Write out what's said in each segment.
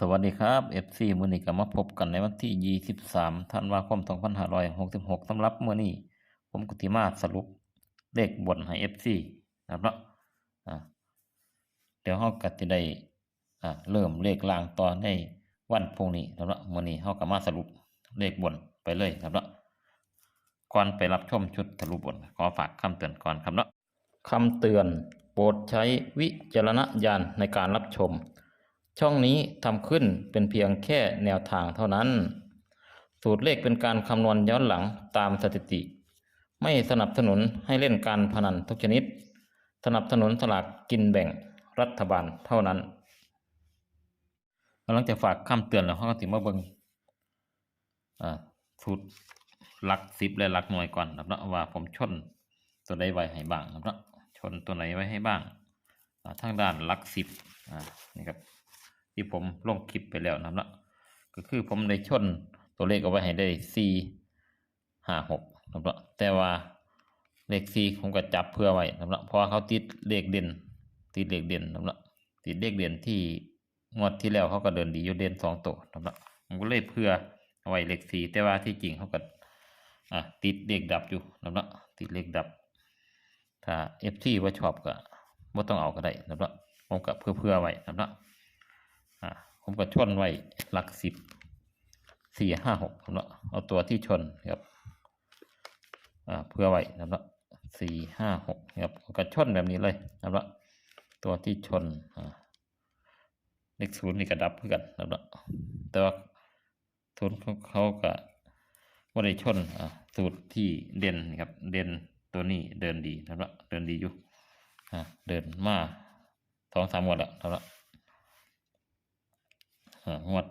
สวัสดีครับ FC มื้อนี้ก็มาพบกันในวันที่ 23ธันวาคม 2566สำหรับมื้อนี้ ผมก็สิมาสรุปเลขบนให้ FC นะครับเนาะอ่าเดี๋ยวเฮาก็สิได้อ่าเริ่มเลขล่างต่อในวันพรุ่งนี้นะครับเนาะมื้อนี้เฮาก็มาสรุปเลขบนไปเลยนะครับเนาะก่อนไปรับชมชุดสรุปบน ขอฝากคำเตือนก่อนครับเนาะคำเตือนโปรดใช้วิจารณญาณในการรับชม ช่องนี้ทำขึ้นเป็นเพียงแค่แนวทางเท่านั้น สูตรเลขเป็นการคำนวณย้อนหลังตามสถิติ ไม่สนับสนุนให้เล่นการพนันทุกชนิด สนับสนุนสลากกินแบ่งรัฐบาลเท่านั้นกำลังจะฝากคำเตือนแล้วเขาก็ติมาเบิงอ่าสูตรหลักสิบและหลักหน่วยก่อนนะครับว่าผมชนตัวใดไว้ให้บ้างนะครับชนตัวไหนไว้ให้บ้างอ่าทางด้านหลักสิบอ่านี่ครับ ที่ผมลงคลิปไปแล้วนะครับเนาะก็คือผมได้ชนตัวเลขเอาไว้ให้ได้สี่ห้าหกนะครับเนาะแต่ว่าเลขสี่ผมก็จับเพื่อไว้นะครับเนาะเพราะว่าเขาติดเลขเด่น ติดเลขเด่นนะครับเนาะติดเลขเด่นที่งวดที่แล้วเขาก็เดินดีอยู่เด่นสองตัวนะครับเนาะผมก็เลยเพื่อเอาไว้เลขสี่แต่ว่าที่จริงเขาก็อะติดเลขดับอยู่นะครับเนาะติดเลขดับ ถ้าเอฟซีว่าชอบก็ไม่ต้องเอาก็ได้นะครับเนาะผมก็เพื่อเพื่อไว้นะครับเนาะ อ่าผมก็ชนไว้หลักสิบสี่ห้าหกครับเนะเอาตัวที่ชนครับอ่าเพื่อไว้นะครับเนาะสี่ห้าหกครับก็ชนแบบนี้เลยนะครับเนาะตัวที่ชนอ่าเลขศูนย์นี่ก็ดับเพื่อกันนะครับเนาะแต่ว่าศูนย์เขาก็ไม่ได้ชนอ่าสูตรที่เด่นครับเด่นตัวนี้เดินดีนะครับเนาะเดินดีอยู่อ่าเดินมาสองสามวันแล้วนะครับเนาะ งวด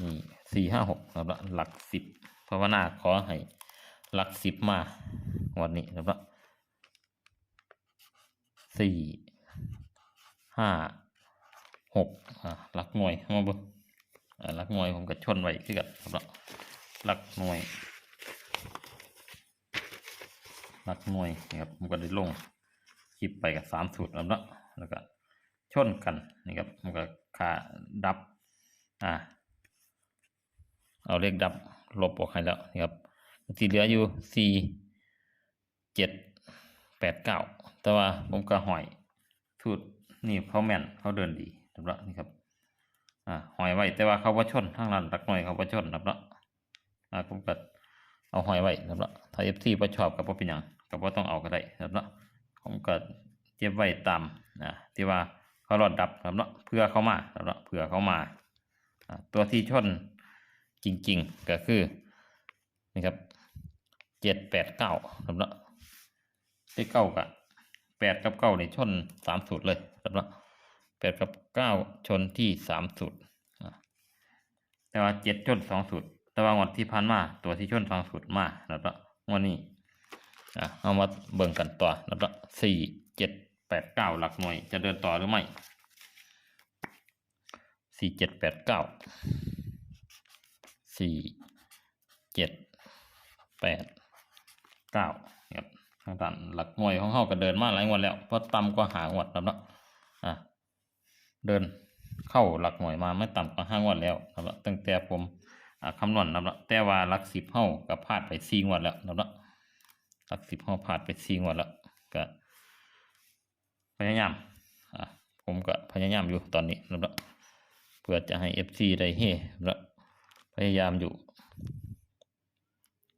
นี่สี่ห้าหกครับละหลักสิบภาวนาขอให้หลักสิบมาวดนี้ครับละสี่ห้าหกอ่าหลักหน่วยมาบุอ่หลักหน่วยผมก็ชนไว้ที่กันครับละหลักหน่วย หลักหน่วยครับผมก็ได้ลงคลิปไปกับสามสูตรแล้วเนาะแล้วก็ ชนกันนี่ครับมันก็ขาดับอ่าเอาเลขดับลบออกให้แล้วนี่ครับที่เหลืออยู่สี่เจ็ดแปดเก้าแต่ว่าผมก็หอยสูตรนี่เขาแม่นเขาเดินดีนะครับนี่ครับอ่าหอยไว้แต่ว่าเขาว่าชนข้างนั้นรักหน่อยเขาว่าชนนะครับเนาะอ่าผมก็เอาหอยไว้นะครับเนาะถ้าเอฟซีประชอบกับว่าเป็นหยังกับว่าต้องเอาก็ได้นะครับผมก็เก็บไว้ตามนะที่ว่า เขารอดดับครับเนาะเพื่อเขามาครับเนาะเพื่อเขามา ตัวที่ชนจริง ๆ ก็คือนี่ครับเจ็ดแปดเก้าครับเนาะที่เก้ากับแปดกับเก้าในชนสามสูตรเลยครับเนาะแปดกับเก้าชนที่สามสูตรแต่ว่าเจ็ดชนสองสูตร แต่ว่างวดที่ผ่านมา ตัวที่ชนสองสูตรมาครับเนาะงวันนี้อะเอามาเบิ่งกันต่อครับเนาะสี่เจ็ด แปดเก้าหลักหน่วย จะเดินต่อหรือไม่สี่เจ็ดแปดเก้าสี่เจ็ดแปดเก้าครับทางด้านหลักหน่วยของเขาก็เดินมาหลายงวดแล้วเพราะต่ำกว่าหางวดแล้วเนาะอะเดินเข้าหลักหน่วยมาไม่ต่ำกว่าห้างวดแล้วนะครับตั้งแต่ผมคำนวณนะครับแต่ว่าหลักสิบเท่ากับพลาดไปสี่งวดแล้วนะครับหลักสิบเท่าพลาดไปสี่งวดแล้วก็ พยายามผมก็พยายามอยู่ตอนนี้นะครับเพื่อจะให้ FC ได้เฮนะพยายามอยู่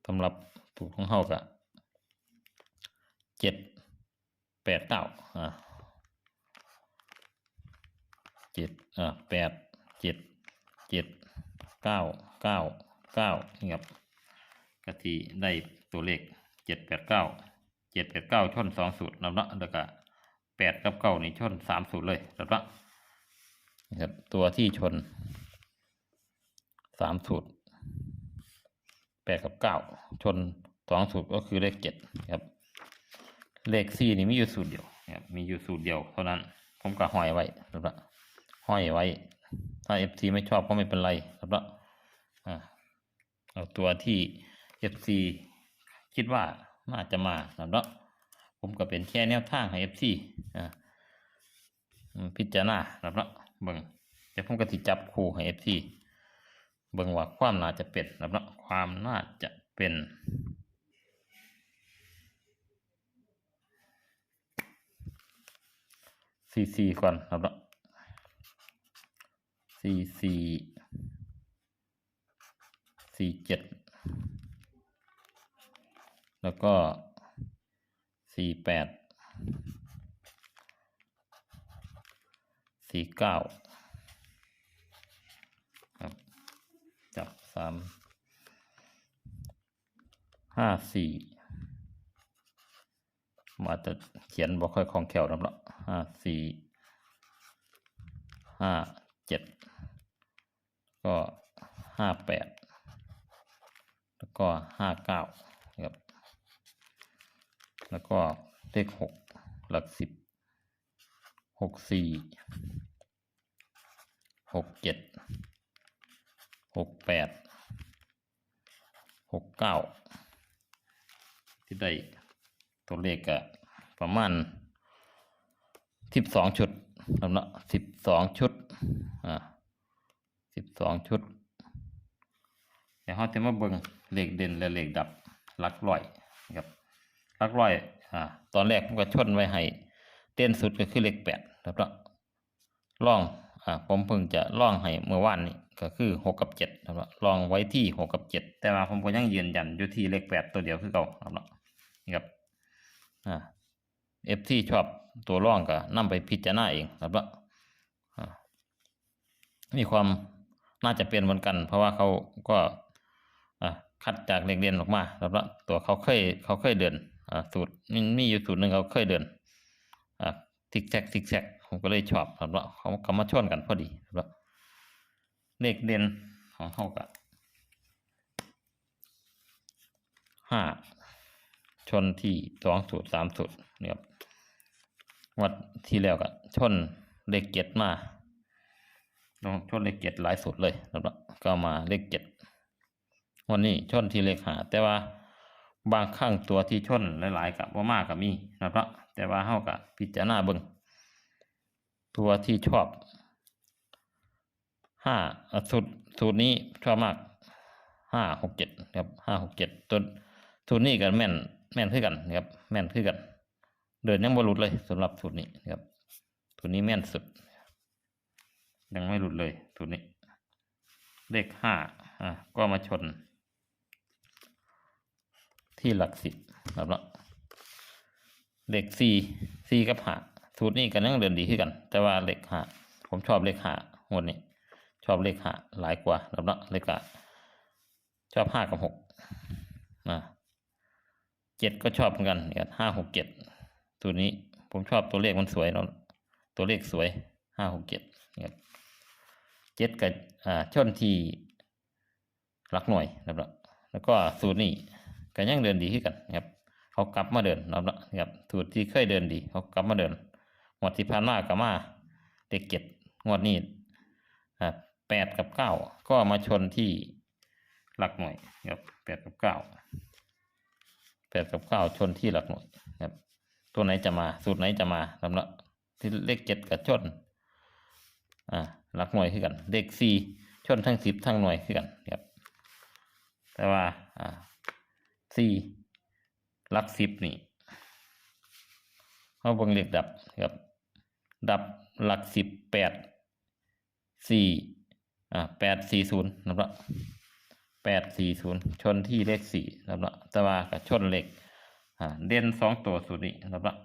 สำหรับถูกของเฮากะเจ็ดแปดเก้าอ่าเจ็ดอ่าแปดเจ็ดเจ็ดเก้าเก้าเก้านี่ครับกะทีได้ตัวเลขเจ็ดแปดเก้าเจ็ดแปดเก้าชนสองสูตรนะเนาะแล้วก็ แปดกับเก้านี่ชนสามสูตรเลยครับละนะครับ ตัวที่ชนสามสูตรแปดกับเก้าชนสองสูตรก็คือเลขเจ็ดครับ เลขสี่นี่มีอยู่สูตรเดียวครับมีอยู่สูตรเดียวเท่านั้น ผมก็ห้อยไว้ครับละห้อยไว้ ถ้าเอฟซีไม่ชอบก็ไม่เป็นไรครับละอ่าเอาตัวที่เอฟซีคิดว่าน่าจะมาครับ ผมก็เป็นแค่แนวทางให้ FC อ่าอืมพิจารณาครับเนาะเบิ่งเดี๋ยวผมก็สิจับคู่ให้ FC เบิ่งว่าความน่าจะเป็นครับเนาะความน่าจะเป็นสี่สี่ก่อนครับเนาะสี่สี่สี่เจ็ดแล้วก็ สี่แปดสี่เก้าครับจับสามห้าสี่มาจะเขียนบ่ค่อยคล่องแคล่วแล้วละห้าสี่ห้าเจ็ดก็ห้าแปดแล้วก็ห้าเก้า แล้วก็เลขหกหลักสิบหกสี่หกเจ็ดหกแปดหกเก้าที่ได้ตัวเลขก็ประมาณสิบสองชุดแล้วนะสิบสองชุดอ่าสิบสองชุด เดี๋ยวเราจะมาเบิ่งเลขเด่นและเลขดับลักร้อยนะครับ ลักร้อยอ่าตอนแรกผมก็ชนไว้ให้เด่นสุดก็คือเลขแปดแล้วก็ล่องอ่าผมเพิ่งจะล่องให้เมื่อวานนี้ก็คือหกกับเจ็ดครับลองไว้ที่หกกับเจ็ดแต่ว่าผมก็ยังยืนยันอยู่ที่เลขแปดตัวเดียวคือเก่าครับนี่ครับอ่าเอฟที่ชอบตัวร่องก็นำไปพิจารณาเองครับว่าอ่ามีความน่าจะเป็นเหมือนกัน เพราะว่าเขาก็อ่าคัดจากเลขเรียนออกมาครับว่าตัวเขาเคยเขาเคยเดิน สูตรมีมีอยู่สูตรหนึ่งเขาเคยเดินอ่าทิกแซกทิกแซกผมก็เลยชอบครับว่าเขาเขามาชนกันพอดีครับว่าเลขเด่นของเขากับห้าชนที่สองสูตรสามสูตรนี่ครับวัดที่แล้วก็ชนเลขเจ็ดมาลองชนเลขเจ็ดหลายสูตรเลยครับว่าก็มาเลขเจ็ดวันนี้ชนที่เลขหาแต่ว่า บางครั้งตัวที่ชนหลายๆกับว่ามากกับมีนะครับ แต่ว่าเฮากับพิจารณาเบิงตัวที่ชอบห้าสูตรสูตรนี้ชอบมากห้าหกเจ็ดครับห้าหกเจ็ดตัวสูตรนี้กันแม่นแม่นคือกันนะครับแม่นคือกัน เดินยังบ่หลุดเลยสำหรับสูตรนี้นะครับสูตรนี้แม่นสุด ยังไม่หลุดเลยสูตรนี้ เลขห้าอะก็มาชน ที่หลักสิบครับเนาะเหลขสี่สี่กับห้าสูตรนี้ก็ยังเดินดีขึ้นกัน แต่ว่าเหลขห้าผมชอบเหลขห้างวดนี้ชอบเลขห้าหลายกว่าครับเนาะเลขห้าชอบห้ากับหกนะเจ็ดก็ชอบเหมือนกันเนี่ยห้าหกเจ็ดตัวนี้ผมชอบตัวเลขมันสวยเนาะตัวเลขสวยห้าหกเจ็ดเนี่ยเจ็ดกับอ่าชนที่หลักหน่วยนะครับเนาะแล้วก็สูตรนี้ ก็ยังเดินดีขึ้นกันนะครับเขากลับมาเดินนะครับสูตรที่เคยเดินดีเขากลับมาเดินงวดที่ผ่านมากับมาเลขเจ็ดงวดนี้อ่าแปดกับเก้าก็มาชนที่หลักหน่วยครับแปดกับเก้าแปดกับเก้าชนที่หลักหน่วยครับตัวไหนจะมาสูตรไหนจะมาสำหรับที่เลขเจ็ดกับชนอ่าหลักหน่วยคือกันเลขสี่ชนทั้งสิบทั้งหน่วยคือกันครับแต่ว่าอ่า สี่หลักสิบนี่เขาเบิ่งเลขดับครับ ดับหลักสิบแปดสี่อ่าแปดสี่ศูนย์นะครับแปดสี่ศูนย์ชนที่เลขสี่นะครับแต่ว่ากับชนเลขอ่าเด่นสองตัวสูตรนี้นะครับ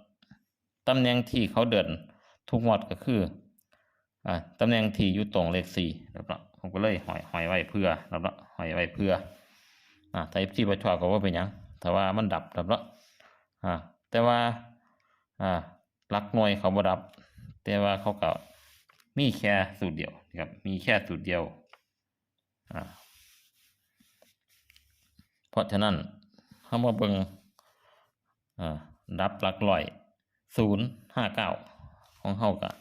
ตำแหน่งที่เขาเดินทุกงวดก็คืออ่าตำแหน่งที่อยู่ตรงเลขสี่นะครับผมก็เลยหอยหอยไว้เพื่อนะครับหอยไว้เพื่อ อ่าไทป์ที่ประชอบก็ว่าเป็นหยังแต่ว่ามันดับดับแล้วอ่าแต่ว่าอ่าลักหน่วยเขาบ่ดับ แต่ว่าเขาก็มีแค่สูตรเดียวนะครับมีแค่สูตรเดียวอ่าเพราะฉะนั้นเขามาเบิงอ่าดับลักร้อยศูนย์ห้าเก้าของเขากะ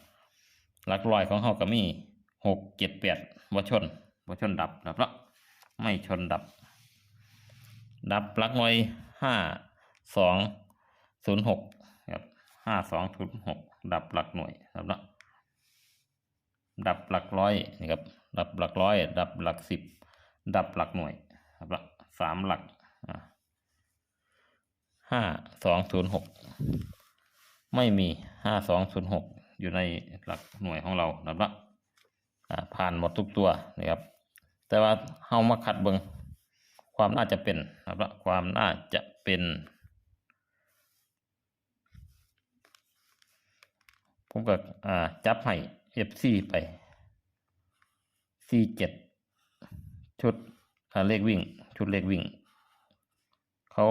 หลักร้อยของเขาก็มีหกเจ็ดแปดบ่ชนบ่ชนดับดับแล้วไม่ชนดับ ดับปลั๊กหน่วยห้าสองศูนย์หกครับห้าสองศูนย์หกดับหลักหน่วยครับเนาะดับหลักร้อยนี่ครับดับหลักร้อย ดับหลักสิบดับหลักหน่วยครับละสามหลักอ่าห้าสองศูนย์หกไม่มีห้าสองศูนย์หกอยู่ในหลักหน่วยของเรานะครับละอ่าผ่านหมดทุกตัวนะครับแต่ว่าเฮามาคัดเบิง ความน่าจะเป็นนะครับความน่าจะเป็น ผมก็อ่าจับให้ FC ไป C7 ชุดอ่าเลขวิ่ง ชุดเลขวิ่ง เขา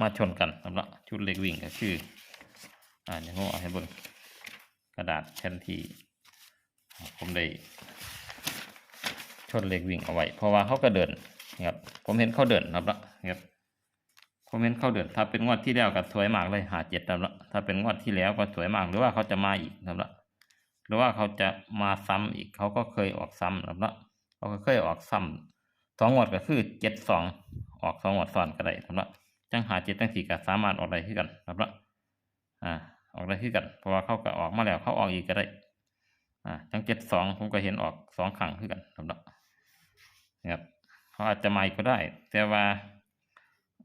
มาชนกันสำหรับชุดเลขวิ่งก็คืออ่าเดี๋ยวผมเอาให้เบิ่งกระดาษแทนที่ ผมได้ชนเลขวิ่งเอาไว้ เพราะว่าเขาก็เดิน นะครับผมเห็นเขาเดินครับนะครับผมเห็นเขาเดิน ถ้าเป็นงวดที่แล้วก็สวยมากเลยหาเจ็ดครับถ้าเป็นงวดที่แล้วก็สวยมากหรือว่าเขาจะมาอีกครับหรือว่าเขาจะมาซ้ำอีกเขาก็เคยออกซ้ำนะครับเขาก็เคยออกซ้ำสองงวดก็คือเจ็ดสองออกสองงวดซ้อนก็ได้ครับจังหาเจ็ดจังสี่ก็สามารถออกได้ที่กันครับอ่าออกได้ที่กันเพราะว่าเขาก็ออกมาแล้วเขาออกอีกก็ได้อ่าจังเจ็ดสองผมก็เห็นออกสองครั้งคือกันสำหรับนะครับ เขาอาจจะมาอีกก็ได้ แต่ว่า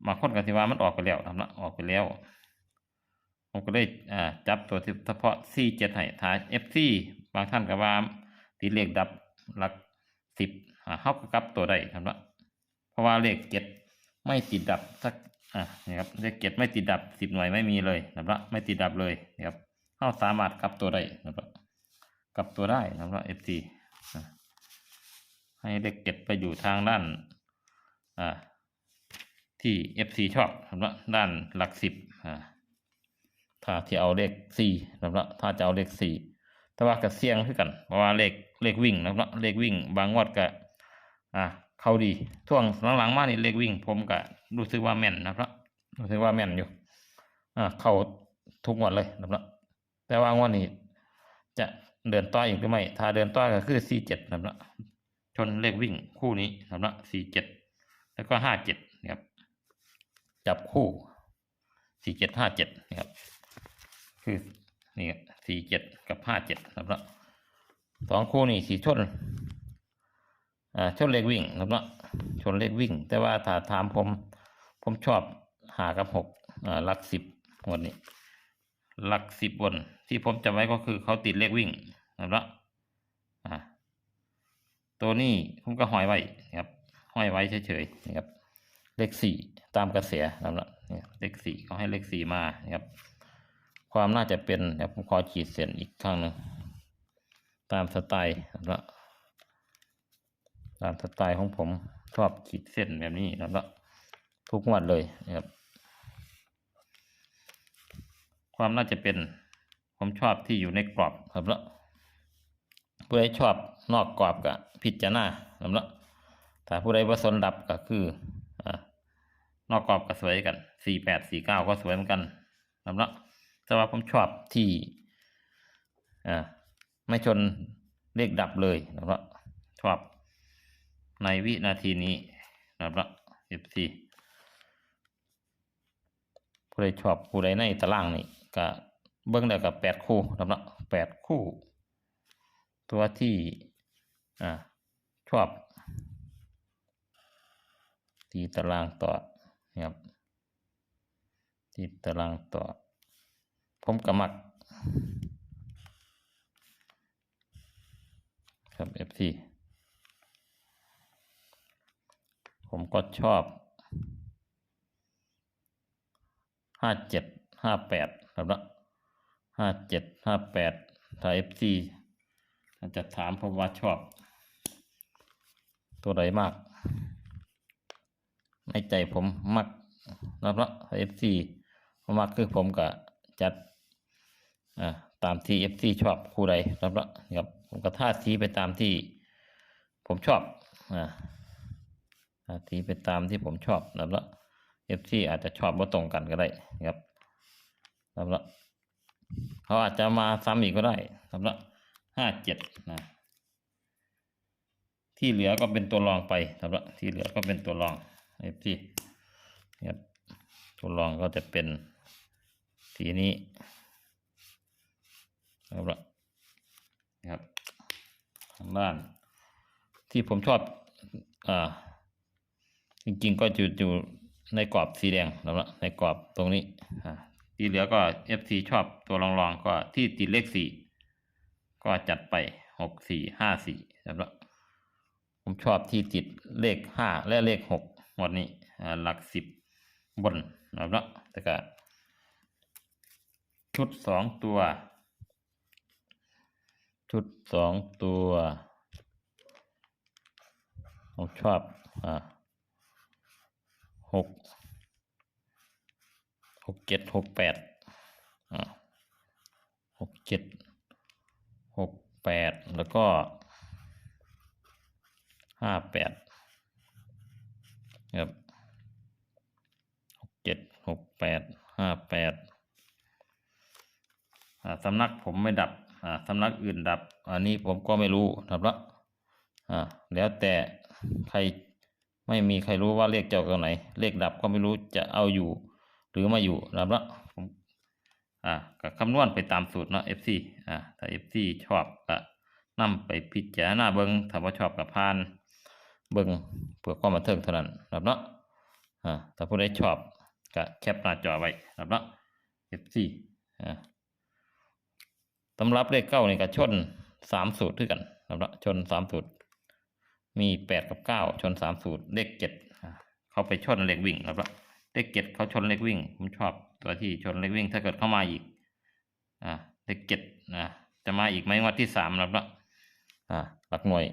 บางคนก็ที่ว่ามันออกไปแล้วทำละออกไปแล้วผมก็เลยอ่าจับตัวที่เฉพาะ C เจ็ดให้ถ่าย FC บางท่านก็ว่าตีเลขดับหลักสิบอ่าเขากลับตัวได้ทำละเพราะว่าเลขเจ็ดไม่ติดดับสักอ่านี่ครับเลขเจ็ดไม่ติดดับสิบหน่วยไม่มีเลยนะครับไม่ติดดับเลยนะครับเข้าสามารถกลับตัวได้นะครับกลับตัวได้นะครับ FC อะ ให้เลขเจ็ดไปอยู่ทางด้านอ่าที่ FC ชอบนะครับด้านหลักสิบอ่าถ้าที่เอาเลขสี่นะครับถ้าจะเอาเลขสี่แต่ว่าก็เสี่ยงขึ้นกัน เพราะว่าเลขเลขวิ่งนะครับเลขวิ่ง บางงวดก็อ่าเข้าดีช่วงหลังๆมานี่เลขวิ่ง ผมก็รู้สึกว่าแม่นนะครับรู้สึกว่าแม่นอยู่อ่าเข้าทุกงวดเลยนะครับแต่ว่างวดนี้จะเดินต่ออีกหรือไม่ถ้าเดินต่อก็คือ C7 นะครับ ชนเลขวิ่งคู่นี้นะครับ C7 แล้วก็57นะครับ จับคู่47 57นะครับ คือนี่47กับ57นะครับสองคู่นี่สี่ชนอ่าชนเลขวิ่งนะครับชนเลขวิ่ง แต่ว่าถ้าถามผม ผมชอบหากับหกอ่าหลักสิบวันนี้หลักสิบบนที่ผมจำไว้ก็คือเขาติดเลขวิ่งนะครับอ่า ตัวนี้ผมก็ห้อยไว้นะครับห้อยไว้เฉยๆนะครับเลขสี่ตามกระแสนะครับเนี่ยเลขสี่เขาให้เลขสี่มานะครับ ความน่าจะเป็นนะครับผมขอขีดเส้นอีกครั้งหนึ่งตามสไตล์นะครับตามสไตล์ของผมชอบขีดเส้นแบบนี้นะครับทุกงวันเลยนะครับ ความน่าจะเป็นผมชอบที่อยู่ในกรอบครับแล้ว ผู้ใดชอบนอกกรอบก็พิจารณาครับแล้วถ้าผู้ใดว่าสนดับก็คืออ่านอกกรอบก็สวยกันสี่แปดสี่เก้าก็สวยเหมือนกันครับแล้วแต่ว่าผมชอบที่อ่าไม่ชนเลขดับเลยนะครับชอบในวินาทีนี้นะครับเอฟซีผู้ใดชอบผู้ใดในตารางนี่ก็เบิ้งแล้วกับแปดคู่นะครับแปดคู่ ตัวที่อชอบตีตารางต่อนะครับตีตารางต่อ ผมก็มักครับ FC ผมก็ชอบห้าเจ็ดห้าแปดครับละห้าเจ็ดห้าแปดถ้า FC อ จจะถามผมว่าชอบ ตัวใดมาก ในใจผมมักรับละ FC ผมมักคือผมก็จัดอ่าตามที่ FC ชอบคู่ใดรับละครับผมก็ท่าสีไปตามที่ผมชอบอ่าท่าสีไปตามที่ผมชอบรับละ FC อาจจะชอบว่าตรงกันก็ได้ครับรับละเขาอาจจะมาซ้ำอีกก็ได้รับละ ห้าเจ็ดนะ ที่เหลือก็เป็นตัวรองไปครับที่เหลือก็เป็นตัวรอง FC นะครับตัวรองก็จะเป็นสีนี้นะครับนะครับด้าน ที่ผมชอบอ่าจริงๆก็อยู่อยู่ในกรอบสีแดงแล้วละในกรอบตรงนี้อ่าที่เหลือก็ FC ชอบตัวรองๆก็ที่ติดเลขสี่ ก็จัดไปหกสี่ห้าสี่แล้วละผมชอบที่ติดเลขห้าและเลขหกวันนี้หลักสิบบนแล้วละแต่ก็ชุดสองตัว ชุดสองตัวผมชอบอ่าหกหกเจ็ดหกแปดอ่าหกเจ็ด แปดแล้วก็ห้าแปดครับหกเจ็ดหกแปดห้าแปดอ่าสำนักผมไม่ดับอ่าสำนักอื่นดับ อันนี้ผมก็ไม่รู้ครับละอ่าแล้วแต่ใครไม่มีใครรู้ว่าเลขเจ้าตัวไหน เลขดับก็ไม่รู้จะเอาอยู่ หรือม่อยู่ครับละ อ่าก็คำนวณไปตามสูตรเนาะ FC อ่าถ้า FC ชอบก็นำไปพิจารณาเบิงถ้าว่าชอบกับพาน เบิงเพื่อความบันเทิงเท่านั้นครับเนาะอ่าถ้าผู้ใดชอบก็แคปหน้าจอไว้ครับเนาะ FC อ่าตำรับเลขเก้านี่ก็ชนสามสูตรด้วยกันครับชนสามสูตร มีแปดกับเก้าชนสามสูตรเลขเจ็ดเขาไปชนเลขวิ่งครับเเลขเจ็ดเขาชนเลขวิ่ง ผมชอบตัวที่ชนเลขวิ่ง ถ้าเกิดเข้ามาอีก อ่าเลขเจ็ดนะจะมาอีกไหมงวันที่สามนะครับอ่าหลักหน่วย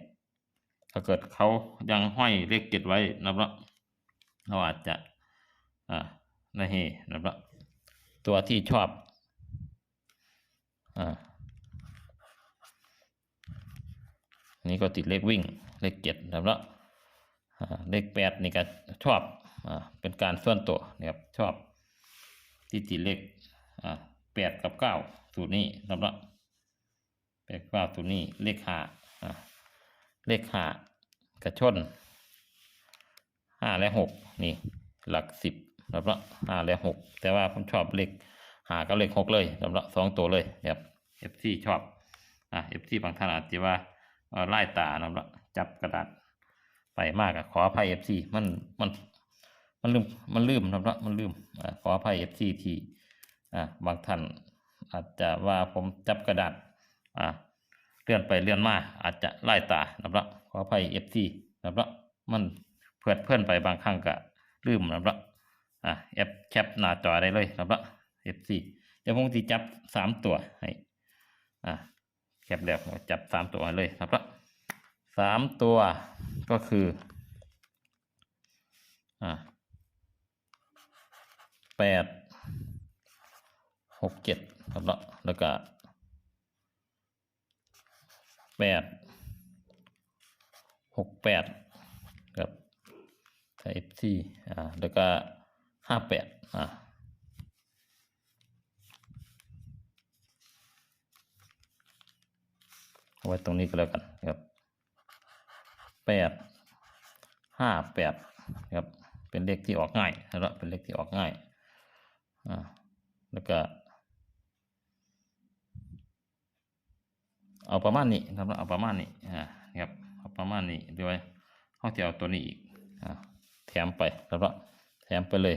ถ้าเกิดเขายังห้อยเลขเจ็ดไว้นะครับเราอาจจะ อ่าในเฮนะครับตัวที่ชอบ อ่านี่ก็ติดเลขวิ่ง เลขเจ็ดนับล้วอ่าเลขแปดนี่ก็ชอบ เป็นการส่วนตัวนะครับชอบที่ติเลขอ่าแปดกับเก้าสูตรนี้นะครับแปดเก้าสูตรนี้เลขห้าอ่าเลขห้ากระชนห้าและหกนี่หลักสิบนะครับห้าและหกแต่ว่าผมชอบเลขหากับเลขหกเลยสำหรับสองตัวเลยครับ FC ชอบอะ FC บางท่านอาจจะว่าไล่ตานะครับจับกระดาษไปมากอะขออภัย FC มันมัน มันลืมมันลืมนะครับมันลืมอ่าขออภัย FC ทีอ่าบางท่านอาจจะว่าผมจับกระดาษอ่าเลื่อนไปเลื่อนมาอาจจะไล่ตานะครับขออภัย FC นะครับมันเพื่อนเพื่อนไปบางครั้งก็ลืมนะครับอ่าแอปแคปหน้าจอได้เลยนะครับ FC เดี๋ยวผมจะจับสามตัวให้อะแคปแล้วจับสามตัวเลยครับสามตัวก็คืออ่า แปดหกเจ็ดครับแล้วแล้วก็แปดหกแปดครับไทป์ซีอ่าแล้วก็ห้าแปดอ่าเอาไว้ตรงนี้ก็แล้วกันครับแปดห้าแปดครับเป็นเลขที่ออกง่ายนะครับเป็นเลขที่ออกง่าย แล้วก็ เอาประมาณนี้ครับเอาประมาณนี้อ่าครับเอาประมาณนี้ด้วยเขาจะเอาตัวนี้อีกอ่าแถมไปแล้วก็แถมไปเลย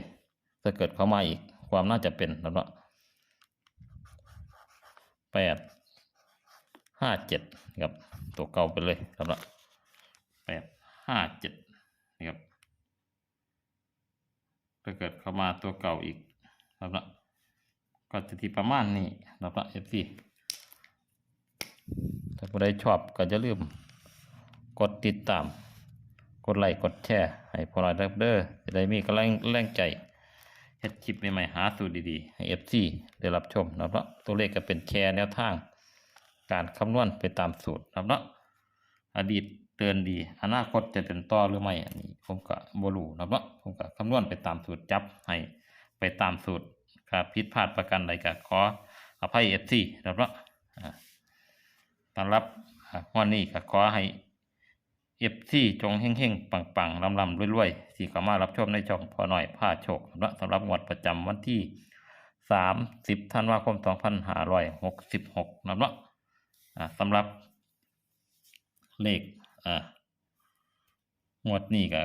ถ้าเกิดเข้ามาอีกความน่าจะเป็นแล้วก็แปดห้าเจ็ดครับตัวเก่าไปเลยครับละแปดห้าเจ็ดนะครับถ้าเกิดเข้ามาตัวเก่าอีก ครับละก็จะที่ประมาณนี้ครับละเอฟซีถ้าผู้ใดชอบก็จะลืม กดติดตาม กดไลค์กดแชร์ให้พอหน่อยเด้อจะได้มีกำลังแรงใจเฮ็ดคลิปใหม่ๆหาสูตรดีๆให้เอฟซีได้รับชมนะครับตัวเลขก็เป็นแชร์แนวทาง การคำนวณไปตามสูตรนะครับเนาะอดีตเดินดี อนาคตจะเดินต่อหรือไม่อันนี้ผมก็บรูนะครับเนาะผมก็คำนวณไปตามสูตรจับให้ ไปตามสูตรครับผิดพลาดประกันใดก็ขออภัยเอฟซีนะครับเนาะต้อนรับวันนี้ก็ขอให้เอฟซีจงเฮ่งๆ ปังๆลำๆรวยๆที่ขามารับชมในช่องพอหน่อยผ้าโชคนะสำหรับงวดประจำวันที่สามสิบธันวาคมสองพันห้าร้อยหกสิบหกนะครับเนาะสำหรับเลขอ่างวดนี้ก็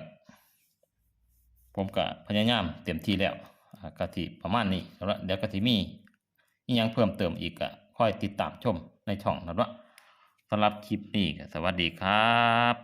ผมก็พยายามเต็มที่แล้ว กะทิประมาณนี้แล้วเดี๋ยวกะทิมีอียังเพิ่มเติมอีกก็ค่อยติดตามชมในช่องนะว่าสำหรับคลิปนี้สวัสดีครับ